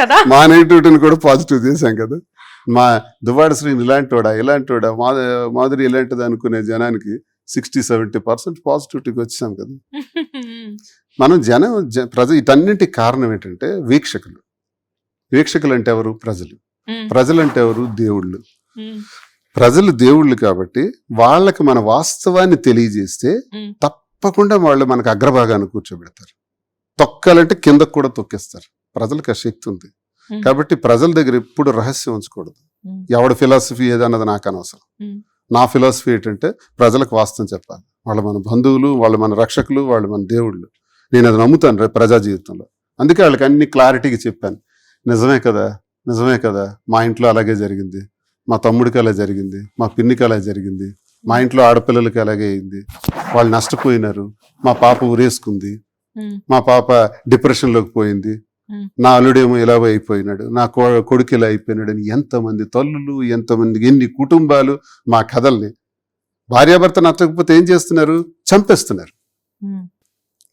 కదా? మా నెగిటివిటీని కూడా పాజిటివ్ చేశాం కదా. మా దువ్వాడ శ్రీని ఇలాంటివాడా ఇలాంటివాడా మా మాధురి ఇలాంటిది అనుకునే జనానికి సిక్స్టీ సెవెంటీ పర్సెంట్ పాజిటివిటీకి వచ్చాం కదా. మనం జనం ప్రజ వీటన్నింటికి కారణం ఏంటంటే వీక్షకులు. వీక్షకులు అంటే ఎవరు? ప్రజలు. ప్రజలు అంటే ఎవరు? దేవుళ్ళు. ప్రజలు దేవుళ్ళు కాబట్టి వాళ్ళకి మన వాస్తవాన్ని తెలియజేస్తే. తప్పకుండా వాళ్ళు మనకు అగ్రభాగాన్ని కూర్చోబెడతారు. తొక్కాలంటే కిందకు కూడా తొక్కేస్తారు. ప్రజలకు ఆ శక్తి ఉంది. కాబట్టి ప్రజల దగ్గర ఎప్పుడు రహస్యం ఉంచకూడదు. ఎవడ ఫిలాసఫీ ఏదన్నది నాకు అనవసరం. నా ఫిలాసఫీ ఏంటంటే ప్రజలకు వాస్తవం చెప్పాలి. వాళ్ళు మన బంధువులు వాళ్ళు మన రక్షకులు వాళ్ళు మన దేవుళ్ళు. నేను అది నమ్ముతాను రేపు ప్రజా జీవితంలో. అందుకే వాళ్ళకి అన్ని క్లారిటీగా చెప్పాను. నిజమే కదా? నిజమే కదా? మా ఇంట్లో అలాగే జరిగింది. మా తమ్ముడికి అలా జరిగింది. మా పిన్నికి అలా జరిగింది. మా ఇంట్లో ఆడపిల్లలకి అలాగే అయింది. వాళ్ళు నష్టపోయినారు. మా పాప ఉరేసుకుంది ఉమ్, మా పాప డిప్రెషన్లోకి పోయింది. నా అల్లుడేమో ఇలా అయిపోయినాడు నా కొడుకు ఇలా అయిపోయినాడు అని ఎంతమంది తల్లులు ఎంతమంది ఎన్ని కుటుంబాలు మా కథల్ని భార్యాభర్త నచ్చకపోతే ఏం చేస్తున్నారు? చంపేస్తున్నారు.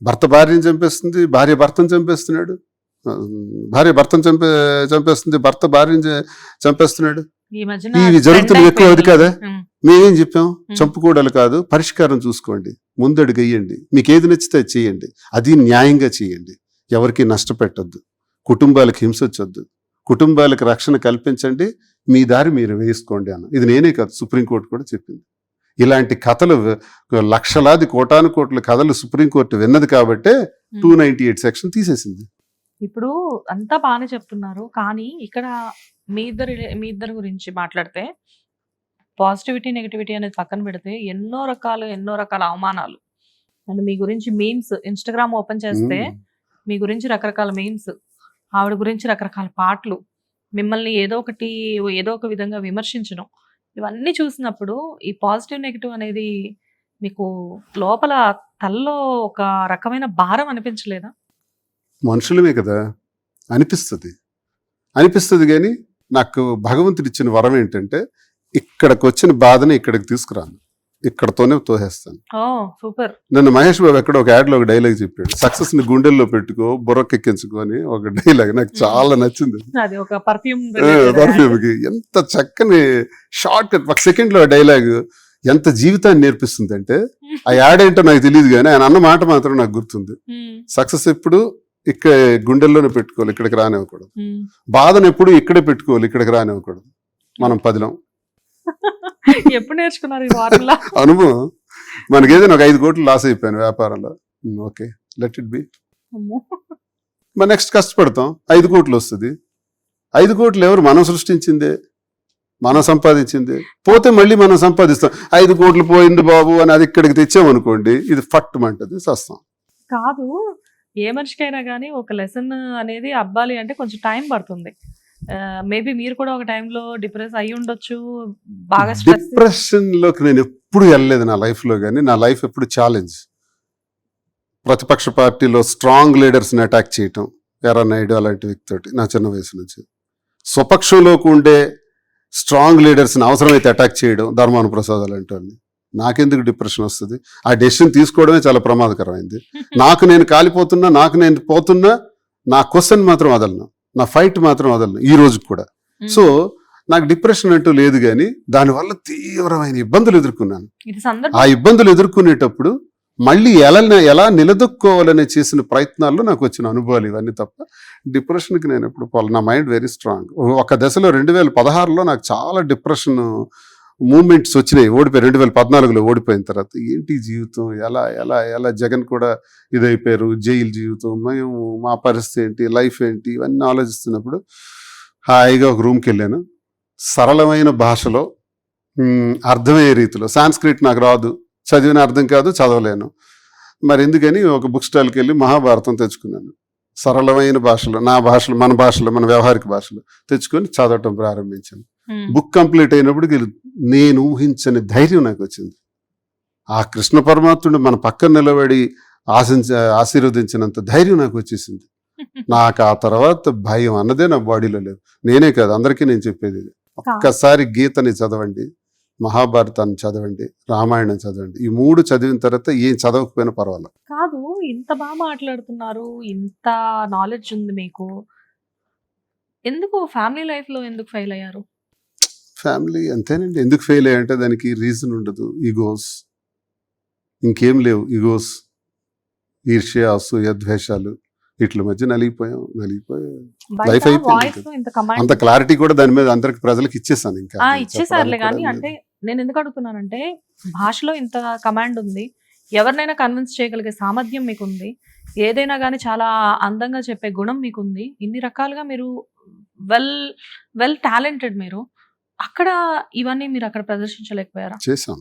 భర్త భార్యను చంపేస్తుంది భార్య భర్తను చంపేస్తున్నాడు. భార్య భర్తను చంపే చంపేస్తుంది భర్త భార్యను చంపేస్తున్నాడు. ఇవి జరుగుతున్నవి ఎక్కువ అది కదా? మేమేం చెప్పాం? చంపుకోవడాలు కాదు పరిష్కారం చూసుకోండి ముందడుగు వేయండి మీకు ఏది నచ్చితే అది చేయండి అది న్యాయంగా చేయండి. ఎవరికి నష్టపెట్టొద్దు. కుటుంబాలకు హింస వచ్చొద్దు. కుటుంబాలకు రక్షణ కల్పించండి. మీ దారి మీరు వేసుకోండి అన్న. ఇది నేనే కాదు సుప్రీంకోర్టు కూడా చెప్పింది. ఇలాంటి కథలు లక్షలాది కోటాను కోట్ల కథలు సుప్రీంకోర్టు విన్నది కాబట్టే టూ నైన్టీ ఎయిట్ సెక్షన్ తీసేసింది. ఇప్పుడు అంతా బాగానే చెప్తున్నారు. కానీ ఇక్కడ మీ ఇద్దరు మీ ఇద్దరు గురించి మాట్లాడితే పాజిటివిటీ నెగిటివిటీ అనేది పక్కన పెడితే ఎన్నో రకాలు ఎన్నో రకాల అవమానాలు. అండ్ మీ గురించి మీమ్స్ ఇన్స్టాగ్రామ్ ఓపెన్ చేస్తే. మీ గురించి రకరకాల మీమ్స్ ఆవిడ గురించి రకరకాల పాటలు మిమ్మల్ని ఏదో ఒకటి ఏదో ఒక విధంగా విమర్శించడం ఇవన్నీ చూసినప్పుడు ఈ పాజిటివ్ నెగిటివ్ అనేది మీకు లోపల తల్లో ఒక రకమైన భారం అనిపించలేదా? మనుషులమే కదా అనిపిస్తుంది. అనిపిస్తుంది కానీ నాకు భగవంతుడిచ్చిన వరం ఏంటంటే ఇక్కడికి వచ్చిన బాధని ఇక్కడికి తీసుకురాను. ఇక్కడతోనే తోసేస్తాను. సూపర్. నన్ను మహేష్ బాబు ఎక్కడ ఒక యాడ్లో ఒక డైలాగ్ చెప్పాడు. సక్సెస్ని గుండెల్లో పెట్టుకో బుర్రకెక్కించుకో అని ఒక డైలాగ్ నాకు చాలా నచ్చింది. పర్ఫ్యూమ్కి ఎంత చక్కని షార్ట్ కట్ ఒక సెకండ్లో డైలాగ్ ఎంత జీవితాన్ని నేర్పిస్తుంది అంటే ఆ యాడ్ ఏంటో నాకు తెలియదు కానీ ఆయన అన్న మాట మాత్రం నాకు గుర్తుంది. సక్సెస్ ఎప్పుడు ఇక్కడ గుండెల్లోనే పెట్టుకోవాలి ఇక్కడికి రానివ్వకూడదు. బాధను ఎప్పుడు ఇక్కడే పెట్టుకోవాలి ఇక్కడికి రానివ్వకూడదు. మనం పదిలం. ఎప్పుడు నేర్చుకున్నారు ఈ అనుభవం. మనకి ఏదైనా ఒక ఐదు కోట్లు లాస్ అయిపోయాను వ్యాపారంలో. Okay let it be. మరి నెక్స్ట్ కష్టపడతాం. ఐదు కోట్లు వస్తుంది. ఐదు కోట్లు ఎవరు మనం సృష్టించిందే? మనం సంపాదించింది. పోతే మళ్ళీ మనం సంపాదిస్తాం. ఐదు కోట్లు పోయింది బాబు అని అది ఇక్కడికి తెచ్చామనుకోండి ఇది ఫట్ మంటది సస్తాం. కాదు ఏ మనిషికైనా కానీ ఒక లెసన్ అనేది అబ్బాలి అంటే కొంచెం టైం పడుతుంది. మేబీ మీరు కూడా ఒక టైంలో డిప్రెస్ అయి ఉండొచ్చు. బాగా డిప్రెషన్లోకి నేను ఎప్పుడు వెళ్ళలేదు నా లైఫ్లో కానీ నా లైఫ్ ఎప్పుడు ఛాలెంజ్ ప్రతిపక్ష పార్టీలో స్ట్రాంగ్ లీడర్స్ని అటాక్ చేయటం ఎర్ర నాయుడు అలాంటి వ్యక్తితోటి నా చిన్న వయసు నుంచి. స్వపక్షంలోకి ఉండే స్ట్రాంగ్ లీడర్స్ని అవసరమైతే అటాక్ చేయడం ధర్మాన ప్రసాద్ అలాంటి వాళ్ళని నాకెందుకు డిప్రెషన్ వస్తుంది? ఆ డెసిషన్ తీసుకోవడమే చాలా ప్రమాదకరమైంది. నాకు నేను కాలిపోతున్నా నాకు నేను పోతున్నా నా క్వశ్చన్ మాత్రం వదలను. నా ఫైట్ మాత్రం వదలను ఈ రోజు కూడా. సో నాకు డిప్రెషన్ అంటూ లేదు కానీ దానివల్ల తీవ్రమైన ఇబ్బందులు ఎదుర్కొన్నాను. ఆ ఇబ్బందులు ఎదుర్కొనేటప్పుడు మళ్ళీ ఎలా ఎలా నిలదొక్కోవాలని చేసిన ప్రయత్నాల్లో నాకు వచ్చిన అనుభవాలు ఇవన్నీ తప్ప డిప్రెషన్కి నేను ఎప్పుడు పోలే. నా మైండ్ వెరీ స్ట్రాంగ్ ఒక దశలో రెండు వేల పదహారులో నాకు చాలా డిప్రెషన్ మూమెంట్స్ వచ్చినాయి ఓడిపోయి రెండు వేల పద్నాలుగులో ఓడిపోయిన తర్వాత ఏంటి జీవితం? ఎలా ఎలా ఎలా జగన్ కూడా ఇదైపోయారు జైలు జీవితం మేము మా పరిస్థితి ఏంటి లైఫ్ ఏంటి ఇవన్నీ ఆలోచిస్తున్నప్పుడు హాయిగా ఒక రూమ్కి వెళ్ళాను. సరళమైన భాషలో అర్థమయ్యే రీతిలో సాంస్క్రిట్ నాకు రాదు చదివిన అర్థం కాదు చదవలేను. మరి ఎందుకని ఒక బుక్ స్టాల్కి వెళ్ళి మహాభారతం తెచ్చుకున్నాను. సరళమైన భాషలో నా భాషలో మన భాషలో మన వ్యవహారిక భాషలో తెచ్చుకొని చదవటం ప్రారంభించాను. బుక్ కంప్లీట్ అయినప్పటికి నేను ఊహించని ధైర్యం నాకు వచ్చింది. ఆ కృష్ణ పరమాత్ముడు మన పక్కన నిలబడి ఆశించ ఆశీర్వదించినంత ధైర్యం నాకు వచ్చేసింది. నాకు ఆ తర్వాత భయం అన్నదే నా బాడీలో లేదు. నేనే కాదు అందరికీ నేను చెప్పేది. ఒక్కసారి గీతని చదవండి మహాభారతాన్ని చదవండి రామాయణం చదవండి. ఈ మూడు చదివిన తర్వాత ఏం చదవకపోయినా పర్వాలేదు. కాదు ఇంత బాగా మాట్లాడుతున్నారు ఇంత నాలెడ్జ్ ఉంది మీకు. ఎందుకు ఫ్యామిలీ లైఫ్లో ఎందుకు ఫెయిల్ అయ్యారు? ఫ్యామిలీ అంతేనండి. ఎందుకు ఫెయిల్ అయ్యంటే దానికి రీజన్ ఉండదు. ఈగోస్ ఇంకేం లేవు. ఈగోస్ ఈర్ష్య అసూయ ద్వేషాలు. వీటి మధ్య నలిగిపోయాం. నలిగిపోయి Life అయిపోయింది అంత క్లారిటీ కూడా దాని మీద అందరికి ప్రజలకు ఇచ్చేసాను ఇంకా. ఇచ్చేసారులే కానీ అంటే. నేను ఎందుకు అడుగుతున్నానంటే భాషలో ఇంత కమాండ్ ఉంది. ఎవరినైనా కన్విన్స్ చేయగలిగే సామర్థ్యం మీకు ఉంది ఏదైనా కానీ చాలా అందంగా చెప్పే గుణం మీకు ఉంది ఇన్ని రకాలుగా మీరు వెల్ వెల్ టాలెంటెడ్ మీరు. అక్కడ ఇవన్నీ మీరు అక్కడ ప్రదర్శించలేకపోయారా? చేశాం.